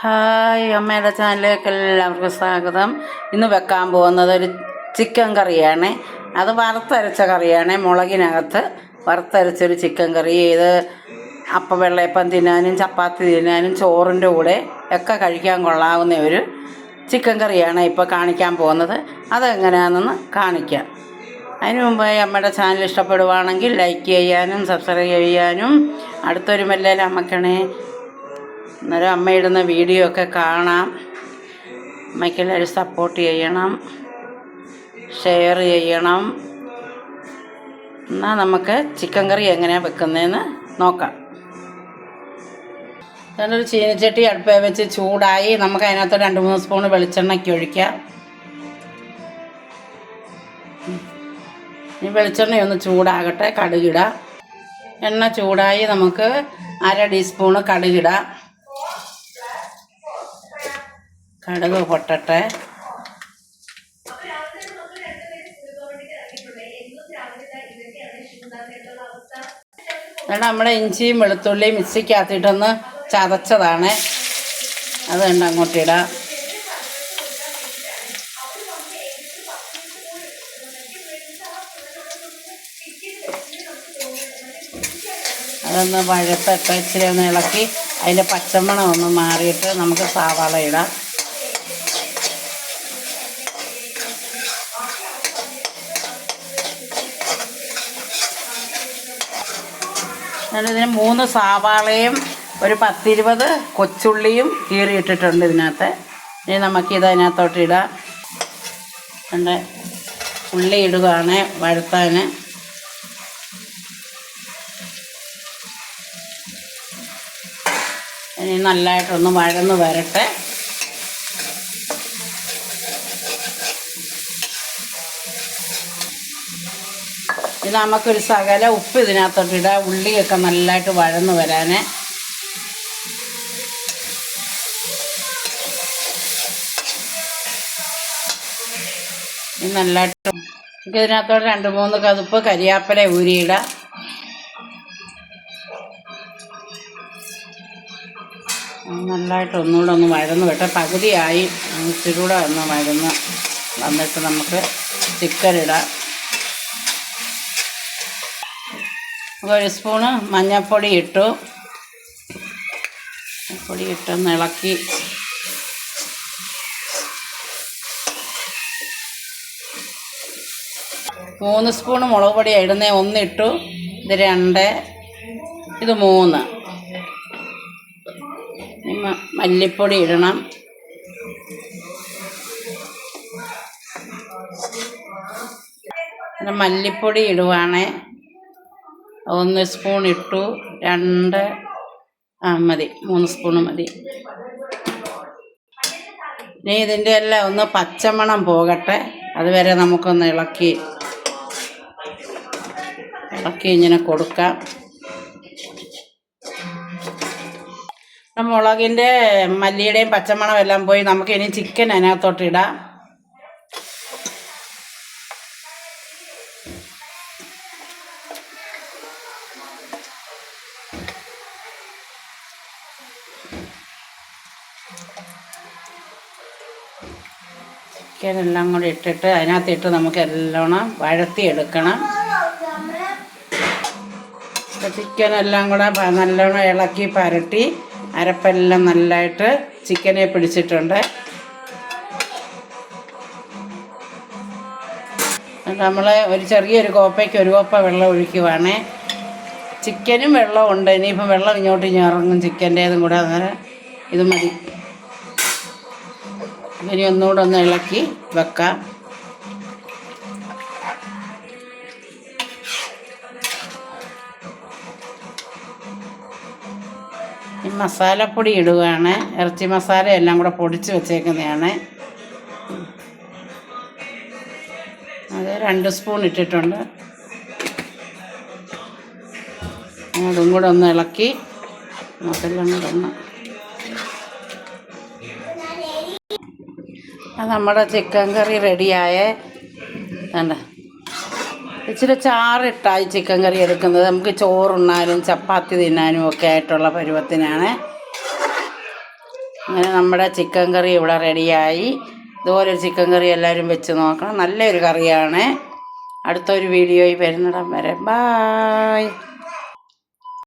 Hi അമ്മയുടെ ചാനലിലേക്ക് എല്ലാവർക്കും സ്വാഗതം. ഇന്ന് വെക്കാൻ പോകുന്നത് ഒരു ചിക്കൻ കറിയാണ്. അത് വറുത്തരച്ച കറിയാണ് മുളകിനകത്ത് വറുത്തരച്ചൊരു ചിക്കൻ കറി. ഇത് അപ്പം വെള്ളയപ്പം തിന്നാനും ചപ്പാത്തി തിന്നാനും ചോറിന്റെ കൂടെ ഒക്കെ കഴിക്കാൻ കൊള്ളാവുന്ന ഒരു ചിക്കൻ കറിയാണ് ഇപ്പോൾ കാണിക്കാൻ പോകുന്നത്. അതെങ്ങനെയാണെന്ന് കാണിക്കാം. അതിനു മുമ്പ് അമ്മയുടെ ചാനൽ ഇഷ്ടപ്പെടുവാണെങ്കിൽ ലൈക്ക് ചെയ്യാനും സബ്സ്ക്രൈബ് ചെയ്യാനും അടുത്തൊരു മെല്ലേലും അമ്മക്കണേ അന്നേരം അമ്മ ഇടുന്ന വീഡിയോ ഒക്കെ കാണാം. അമ്മയ്ക്കെല്ലാവരും സപ്പോർട്ട് ചെയ്യണം. ഷെയർ ചെയ്യണം. എന്നാൽ നമുക്ക് ചിക്കൻ കറി എങ്ങനെയാണ് വെക്കുന്നതെന്ന് നോക്കാം. ഞാനൊരു ചീനച്ചട്ടി അടുപ്പേ വെച്ച് ചൂടായി നമുക്ക് അതിനകത്ത് രണ്ട് മൂന്ന് സ്പൂൺ വെളിച്ചെണ്ണയ്ക്ക് ഒഴിക്കാം. ഈ വെളിച്ചെണ്ണയൊന്ന് ചൂടാകട്ടെ കടുകിടാം. എണ്ണ ചൂടായി നമുക്ക് അര ടീസ്പൂണ് കടുകിടാം. കടുക് പൊട്ടട്ടെ. എന്നിട്ട് നമ്മുടെ ഇഞ്ചിയും വെളുത്തുള്ളിയും മിക്സിക്കകത്തിട്ടൊന്ന് ചതച്ചതാണ്. അത് കണ്ട് അങ്ങോട്ടിടാം അതൊന്ന് വഴത്തൊക്കെ ഇച്ചിരി ഒന്ന് ഇളക്കി. അതിന്റെ പച്ചമണം ഒന്ന് മാറിയിട്ട് നമുക്ക് സവാള ഇടാം. ഞാനിതിന് മൂന്ന് സവാളയും ഒരു പത്തിരുപത് കൊച്ചുള്ളിയും കീറിയിട്ടിട്ടുണ്ട് ഇതിനകത്ത്. ഇനി നമുക്കിത് അതിനകത്തോട്ട് ഇടാം. രണ്ട് ഉള്ളി ഇടുകയാണ് വഴുത്താൻ. ഇനി നല്ലതായിട്ടൊന്ന് വഴന്ന് വരട്ടെ. ഇത് നമുക്കൊരു സകല ഉപ്പ് ഇതിനകത്തോട്ട് ഇടാം. ഉള്ളിയൊക്കെ നല്ലതായിട്ട് വഴന്ന് ഇത് നല്ലതായിട്ട് നമുക്ക് ഇതിനകത്തോട്ട് രണ്ട് മൂന്ന് കതുപ്പ് കരിയാപ്പല ഊരിയിടാം. നല്ലതായിട്ട് ഒന്നുകൂടെ ഒന്ന് വഴന്ന് വിട്ടെ പകുതിയായി. ഇച്ചിരി കൂടെ ഒന്ന് വഴന്ന് വന്നിട്ട് നമുക്ക് ചിക്കൻ ഇടാം. ഒരു സ്പൂണ് മഞ്ഞൾപ്പൊടി ഇട്ടു. പൊടി ഇട്ടൊന്ന് ഇളക്കി. മൂന്ന് സ്പൂണ് മുളക് പൊടി ഇടുന്നേ ഒന്നിട്ടു ഇത് രണ്ട് ഇത് മൂന്ന്. മല്ലിപ്പൊടി ഇടണം. മല്ലിപ്പൊടി ഇടുവാണേ. ഒന്ന് സ്പൂൺ ഇട്ടു രണ്ട് ആ മതി മൂന്ന് സ്പൂൺ മതി. ഇനി ഇതിന്റെ എല്ലാം ഒന്ന് പച്ചമണം പോകട്ടെ അതുവരെ നമുക്കൊന്ന് ഇളക്കി ഇളക്കി ഇങ്ങനെ കൊടുക്കാം. മുളകിന്റെ മല്ലിയുടെയും പച്ചമണം എല്ലാം പോയി നമുക്ക് ഇനി ചിക്കൻ അതിനകത്തോട്ട് ഇടാം. ചിക്കൻ എല്ലാം കൂടി ഇട്ടിട്ട് അതിനകത്തിട്ട് നമുക്ക് എല്ലാം വഴത്തി എടുക്കണം ചിക്കൻ എല്ലാം കൂടെ നല്ലോണം ഇളക്കി പരട്ടി അരപ്പെല്ലാം നല്ലതായിട്ട് ചിക്കനെ പിടിച്ചിട്ടുണ്ട്. നമ്മൾ ഒരു ചെറിയൊരു കോപ്പയ്ക്ക് ഒരു കോപ്പ വെള്ളം ഒഴിക്കുവാണേ. ചിക്കനും വെള്ളം വെള്ളമുണ്ട് ഇനിയിപ്പം വെള്ളം ഇങ്ങോട്ട് ഇനി ഇറങ്ങും ചിക്കന്റേതും കൂടെ അങ്ങനെ. ഇത് മതി. ഇനി ഒന്നുകൂടെ ഒന്ന് ഇളക്കി വെക്കാം. ഈ മസാലപ്പൊടി ഇടുകയാണ്. ഇറച്ചി മസാല എല്ലാം കൂടെ പൊടിച്ച് വെച്ചേക്കുന്നതാണ്. അത് രണ്ട് സ്പൂൺ ഇട്ടിട്ടുണ്ട്. അതും കൂടെ ഒന്ന് ഇളക്കി നമുക്കെല്ലാം കൂടെ ഒന്ന് നമ്മുടെ ചിക്കൻ കറി റെഡിയായേ വേണ്ട ഇച്ചിരി ചാറിട്ടായി ചിക്കൻ കറി എടുക്കുന്നത്. നമുക്ക് ചോറുണ്ണാനും ചപ്പാത്തി തിന്നാനും ഒക്കെ ആയിട്ടുള്ള പരുവത്തിനാണ്. അങ്ങനെ നമ്മുടെ ചിക്കൻ കറി ഇവിടെ റെഡിയായി. ഇതുപോലൊരു ചിക്കൻ കറി എല്ലാവരും വെച്ച് നോക്കണം. നല്ലൊരു കറിയാണ്. അടുത്തൊരു വീഡിയോയിൽ വരുന്നിടം വരെ. ബായ്